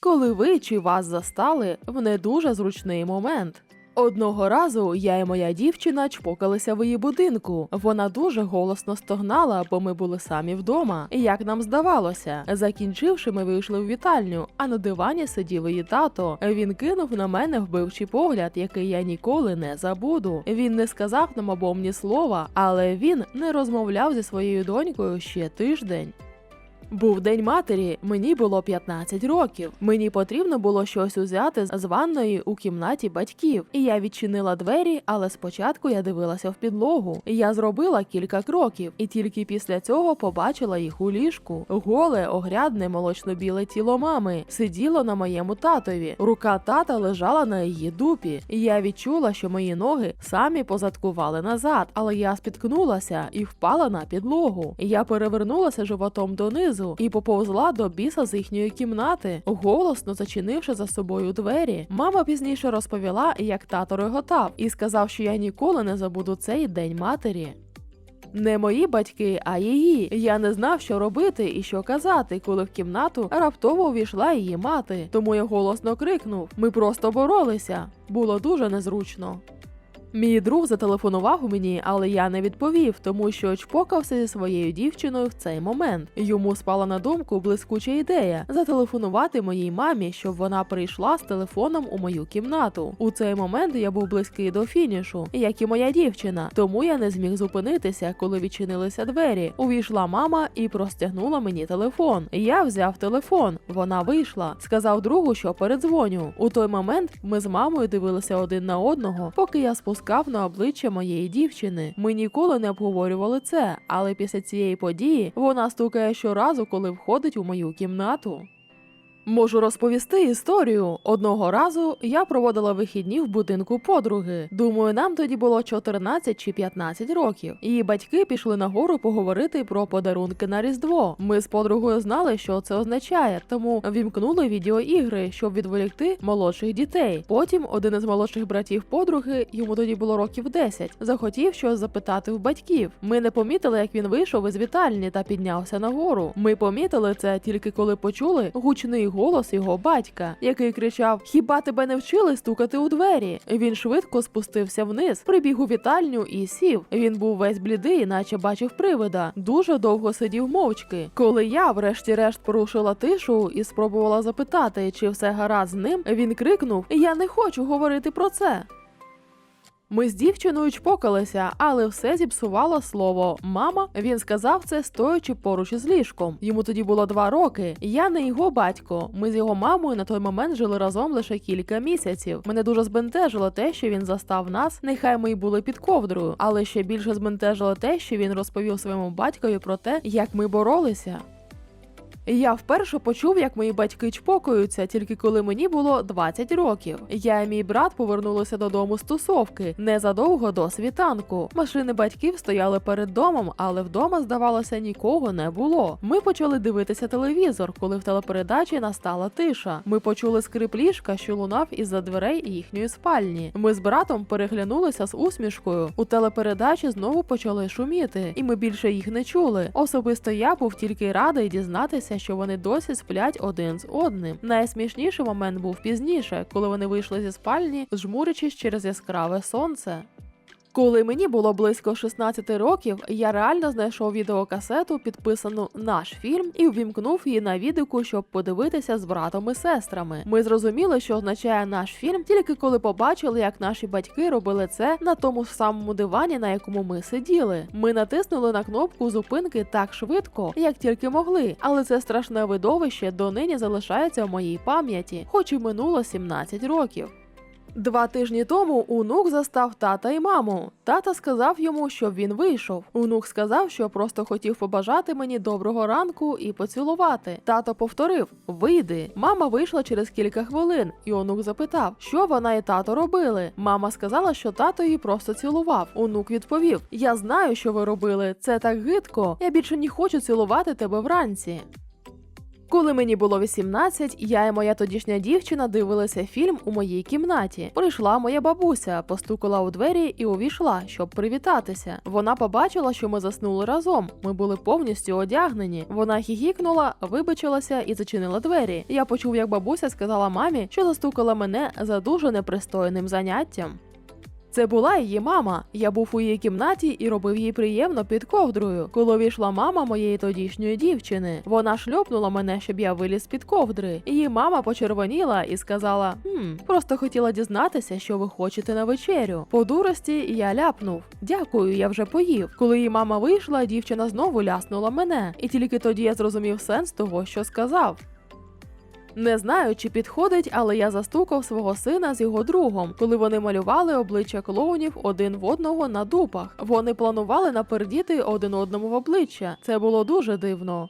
коли ви чи вас застали в не дуже зручний момент. Одного разу я і моя дівчина чпокалися в її будинку. Вона дуже голосно стогнала, бо ми були самі вдома. Як нам здавалося, закінчивши, ми вийшли в вітальню, а на дивані сидів її тато. Він кинув на мене вбивчий погляд, який я ніколи не забуду. Він не сказав нам обом ні слова, але він не розмовляв зі своєю донькою ще тиждень. Був день матері, мені було 15 років. Мені потрібно було щось узяти з ванної у кімнаті батьків. І я відчинила двері, але спочатку я дивилася в підлогу. Я зробила кілька кроків, і тільки після цього побачила їх у ліжку. Голе, огрядне, молочно-біле тіло мами сиділо на моєму татові. Рука тата лежала на її дупі. Я відчула, що мої ноги самі позадкували назад, але я спіткнулася і впала на підлогу. Я перевернулася животом донизу і поповзла до біса з їхньої кімнати, голосно зачинивши за собою двері. Мама пізніше розповіла, як тато реготав, і сказав, що я ніколи не забуду цей день матері. Не мої батьки, а її. Я не знав, що робити і що казати, коли в кімнату раптово увійшла її мати. Тому я голосно крикнув: Ми просто боролися. Було дуже незручно. Мій друг зателефонував мені, але я не відповів, тому що чпокався зі своєю дівчиною в цей момент. Йому спала на думку блискуча ідея зателефонувати моїй мамі, щоб вона прийшла з телефоном у мою кімнату. У цей момент я був близький до фінішу, як і моя дівчина. Тому я не зміг зупинитися, коли відчинилися двері. Увійшла мама і простягнула мені телефон. Я взяв телефон. Вона вийшла, сказав другу, що передзвоню. У той момент ми з мамою дивилися один на одного, поки я спускався спускав на обличчя моєї дівчини. Ми ніколи не обговорювали це, але після цієї події вона стукає щоразу, коли входить у мою кімнату. Можу розповісти історію. Одного разу я проводила вихідні в будинку подруги. Думаю, нам тоді було 14 чи 15 років. Її батьки пішли нагору поговорити про подарунки на Різдво. Ми з подругою знали, що це означає, тому вімкнули відеоігри, щоб відволікти молодших дітей. Потім один із молодших братів подруги, йому тоді було років 10, захотів щось запитати в батьків. Ми не помітили, як він вийшов із вітальні та піднявся нагору. Ми помітили це тільки коли почули гучний голос його батька, який кричав: Хіба тебе не вчили стукати у двері? Він швидко спустився вниз, прибіг у вітальню і сів. Він був весь блідий, наче бачив привида. Дуже довго сидів мовчки. Коли я, врешті-решт, порушила тишу і спробувала запитати, чи все гаразд з ним, він крикнув: Я не хочу говорити про це. Ми з дівчиною чпокалися, але все зіпсувало слово мама. Він сказав це стоячи поруч із ліжком. Йому тоді було два роки. Я не його батько. Ми з його мамою на той момент жили разом лише кілька місяців. Мене дуже збентежило те, що він застав нас. Нехай ми й були під ковдрою, але ще більше збентежило те, що він розповів своєму батькові про те, як ми боролися. Я вперше почув, як мої батьки чпокаються, тільки коли мені було 20 років. Я і мій брат повернулися додому з тусовки незадовго до світанку. Машини батьків стояли перед домом, але вдома, здавалося, нікого не було. Ми почали дивитися телевізор, коли в телепередачі настала тиша. Ми почули скрип ліжка, що лунав із-за дверей їхньої спальні. Ми з братом переглянулися з усмішкою. У телепередачі знову почали шуміти, і ми більше їх не чули. Особисто я був тільки радий дізнатися, що вони досі сплять один з одним. Найсмішніший момент був пізніше, коли вони вийшли зі спальні, жмурячись через яскраве сонце. Коли мені було близько 16 років, я реально знайшов відеокасету, підписану наш фільм, і ввімкнув її на відеоку, щоб подивитися з братом і сестрами. Ми зрозуміли, що означає наш фільм, тільки коли побачили, як наші батьки робили це на тому самому дивані, на якому ми сиділи. Ми натиснули на кнопку зупинки так швидко, як тільки могли, але це страшне видовище донині залишається в моїй пам'яті, хоч і минуло 17 років. Два тижні тому онук застав тата і маму. Тата сказав йому, щоб він вийшов. Онук сказав, що просто хотів побажати мені доброго ранку і поцілувати. Тато повторив: Вийди. Мама вийшла через кілька хвилин, і онук запитав, що вона і тато робили. Мама сказала, що тато її просто цілував. Онук відповів: Я знаю, що ви робили. Це так гидко. Я більше не хочу цілувати тебе вранці. Коли мені було 18, я і моя тодішня дівчина дивилися фільм у моїй кімнаті. Прийшла моя бабуся, постукала у двері і увійшла, щоб привітатися. Вона побачила, що ми заснули разом. Ми були повністю одягнені. Вона хіхікнула, вибачилася і зачинила двері. Я почув, як бабуся сказала мамі, що застукала мене за дуже непристойним заняттям. Це була її мама. Я був у її кімнаті і робив їй приємно під ковдрою. Коли війшла мама моєї тодішньої дівчини, вона шльопнула мене, щоб я виліз під ковдри. Її мама почервоніла і сказала: «Хм, просто хотіла дізнатися, що ви хочете на вечерю. По дурості я ляпнув. Дякую, я вже поїв. Коли її мама вийшла, дівчина знову ляснула мене, і тільки тоді я зрозумів сенс того, що сказав. Не знаю, чи підходить, але я застукав свого сина з його другом, коли вони малювали обличчя клоунів один в одного на дупах. Вони планували напердіти один одному в обличчя. Це було дуже дивно.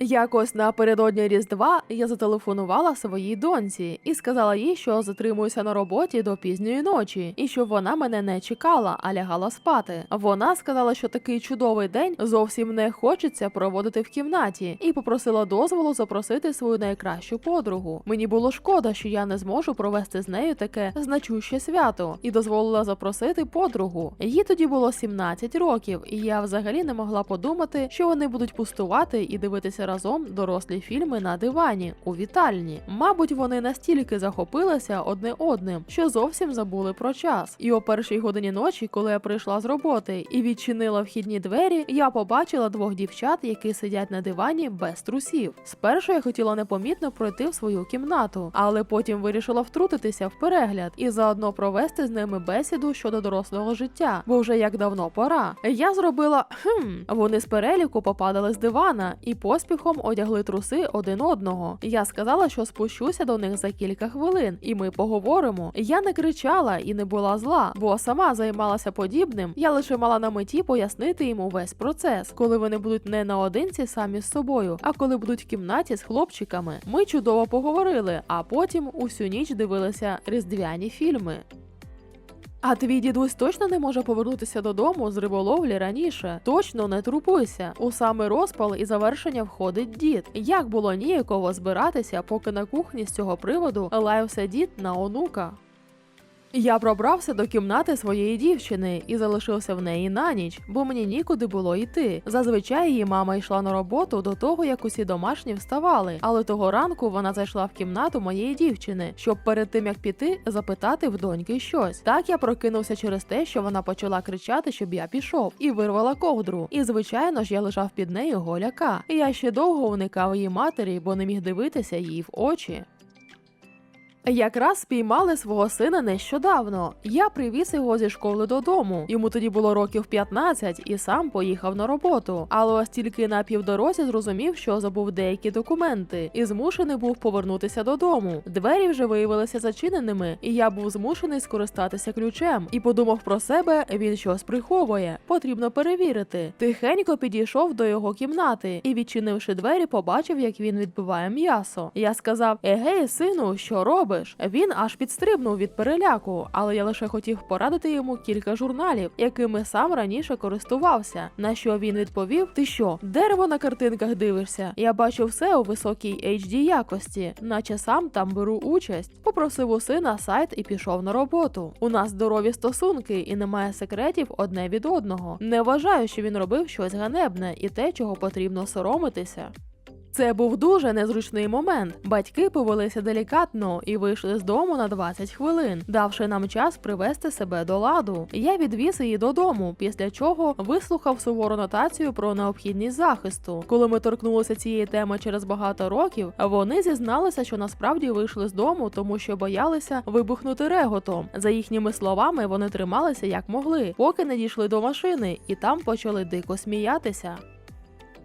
Якось напередодні Різдва я зателефонувала своїй доньці і сказала їй, що затримуюся на роботі до пізньої ночі, і щоб вона мене не чекала, а лягала спати. Вона сказала, що такий чудовий день зовсім не хочеться проводити в кімнаті, і попросила дозволу запросити свою найкращу подругу. Мені було шкода, що я не зможу провести з нею таке значуще свято, і дозволила запросити подругу. Їй тоді було 17 років, і я взагалі не могла подумати, що вони будуть пустувати і дивитися разом дорослі фільми на дивані у вітальні. Мабуть, вони настільки захопилися одне одним, що зовсім забули про час. І о першій годині ночі, коли я прийшла з роботи і відчинила вхідні двері, я побачила двох дівчат, які сидять на дивані без трусів. Спершу я хотіла непомітно пройти в свою кімнату, але потім вирішила втрутитися в перегляд і заодно провести з ними бесіду щодо дорослого життя, бо вже як давно пора. Я зробила хм. Вони з переліку попадали з дивана і поспіхом одягли труси один одного. Я сказала, що спущуся до них за кілька хвилин, і ми поговоримо. Я не кричала і не була зла, бо сама займалася подібним. Я лише мала на меті пояснити йому весь процес, коли вони будуть не наодинці самі з собою, а коли будуть в кімнаті з хлопчиками. Ми чудово поговорили, а потім усю ніч дивилися різдвяні фільми. А твій дідусь точно не може повернутися додому з риболовлі раніше. Точно не трупуйся. У саме розпал і завершення входить дід. Як було ніяково збиратися, поки на кухні з цього приводу лаявся дід на онука. Я пробрався до кімнати своєї дівчини і залишився в неї на ніч, бо мені нікуди було йти. Зазвичай її мама йшла на роботу до того, як усі домашні вставали. Але того ранку вона зайшла в кімнату моєї дівчини, щоб перед тим як піти запитати в доньки щось. Так я прокинувся через те, що вона почала кричати, щоб я пішов, і вирвала ковдру. І звичайно ж я лежав під нею голяка. Я ще довго уникав її матері, бо не міг дивитися їй в очі. Якраз спіймали свого сина нещодавно. Я привіз його зі школи додому. Йому тоді було років 15 і сам поїхав на роботу. Але ось тільки на півдорозі зрозумів, що забув деякі документи, і змушений був повернутися додому. Двері вже виявилися зачиненими, і я був змушений скористатися ключем. І подумав про себе, він щось приховує. Потрібно перевірити. Тихенько підійшов до його кімнати і, відчинивши двері, побачив, як він відбиває м'ясо. Я сказав: Егей, сину, що робиш? Він аж підстрибнув від переляку, але я лише хотів порадити йому кілька журналів, якими сам раніше користувався. На що він відповів: Ти що, дерево на картинках дивишся? Я бачу все у високій HD якості, наче сам там беру участь. Попросив у сина сайт і пішов на роботу. У нас здорові стосунки і немає секретів одне від одного. Не вважаю, що він робив щось ганебне і те, чого потрібно соромитися. Це був дуже незручний момент. Батьки повелися делікатно і вийшли з дому на 20 хвилин, давши нам час привести себе до ладу. Я відвіз її додому, після чого вислухав сувору нотацію про необхідність захисту. Коли ми торкнулися цієї теми через багато років, вони зізналися, що насправді вийшли з дому, тому що боялися вибухнути реготом. За їхніми словами, вони трималися як могли, поки не дійшли до машини, і там почали дико сміятися.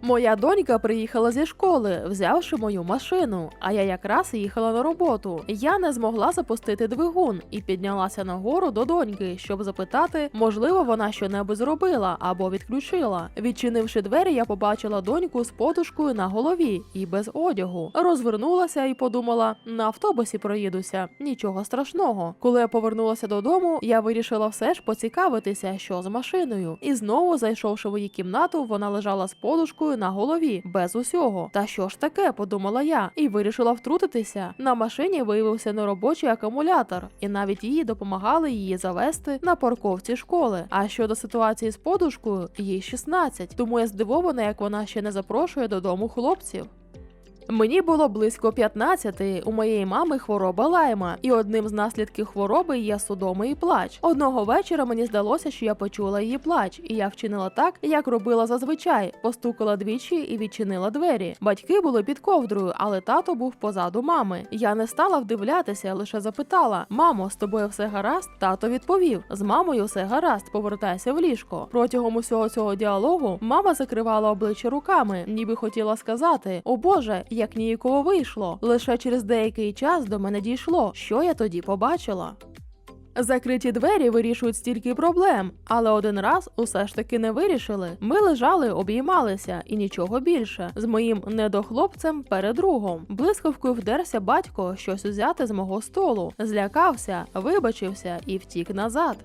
Моя донька приїхала зі школи, взявши мою машину, а я якраз їхала на роботу. Я не змогла запустити двигун і піднялася нагору до доньки, щоб запитати, можливо, вона щонебудь зробила або відключила. Відчинивши двері, я побачила доньку з подушкою на голові і без одягу. Розвернулася і подумала: на автобусі проїдуся, нічого страшного. Коли я повернулася додому, я вирішила все ж поцікавитися, що з машиною. І знову, зайшовши в її кімнату, вона лежала з подушкою були на голові, без усього. Та що ж таке, подумала я, і вирішила втрутитися. На машині виявився неробочий акумулятор, і навіть їй допомагали її завести на парковці школи. А щодо ситуації з подушкою, їй 16, тому я здивована, як вона ще не запрошує додому хлопців. Мені було близько 15, у моєї мами хвороба лайма, і одним з наслідків хвороби є судоми і плач. Одного вечора мені здалося, що я почула її плач, і я вчинила так, як робила зазвичай, постукала двічі і відчинила двері. Батьки були під ковдрою, але тато був позаду мами. Я не стала вдивлятися, лише запитала: Мамо, з тобою все гаразд? Тато відповів: з мамою все гаразд, повертайся в ліжко. Протягом усього цього діалогу мама закривала обличчя руками, ніби хотіла сказати: О Боже, як ніяково вийшло. Лише через деякий час до мене дійшло, що я тоді побачила. Закриті двері вирішують стільки проблем, але один раз усе ж таки не вирішили. Ми лежали, обіймалися і нічого більше. З моїм недохлопцем перед другом. Блискавкою вдерся батько щось узяти з мого столу, злякався, вибачився і втік назад.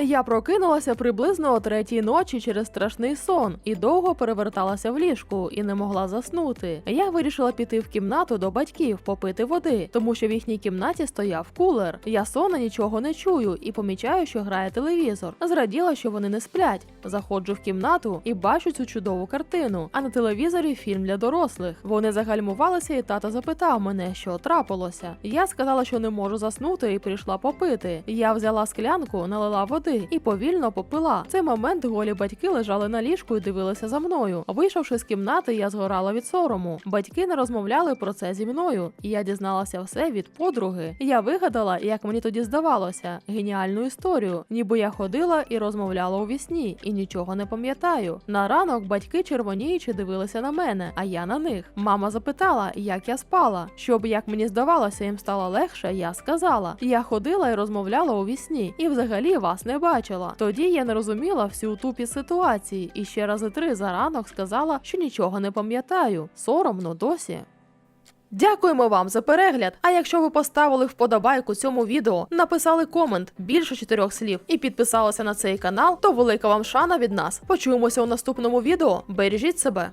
Я прокинулася приблизно о третій ночі через страшний сон і довго переверталася в ліжку і не могла заснути. Я вирішила піти в кімнату до батьків попити води, тому що в їхній кімнаті стояв кулер. Я сона нічого не чую і помічаю, що грає телевізор. Зраділа, що вони не сплять. Заходжу в кімнату і бачу цю чудову картину. А на телевізорі фільм для дорослих. Вони загальмувалися, і тато запитав мене, що трапилося. Я сказала, що не можу заснути, і прийшла попити. Я взяла склянку, налила води і повільно попила. В цей момент голі батьки лежали на ліжку і дивилися за мною. Вийшовши з кімнати, я згорала від сорому. Батьки не розмовляли про це зі мною, і я дізналася все від подруги. Я вигадала, як мені тоді здавалося, геніальну історію, ніби я ходила і розмовляла у вісні, і нічого не пам'ятаю. На ранок батьки червоніючи дивилися на мене, а я на них. Мама запитала, як я спала. Щоб як мені здавалося, їм стало легше, я сказала. Я ходила і розмовляла у вісні, і взагалі вас бачила. Тоді я не розуміла всю тупі ситуації, і ще рази три за ранок сказала, що нічого не пам'ятаю. Соромно досі. Дякуємо вам за перегляд. А якщо ви поставили вподобайку цьому відео, написали комент більше чотирьох слів і підписалися на цей канал, то велика вам шана від нас. Почуємося у наступному відео. Бережіть себе.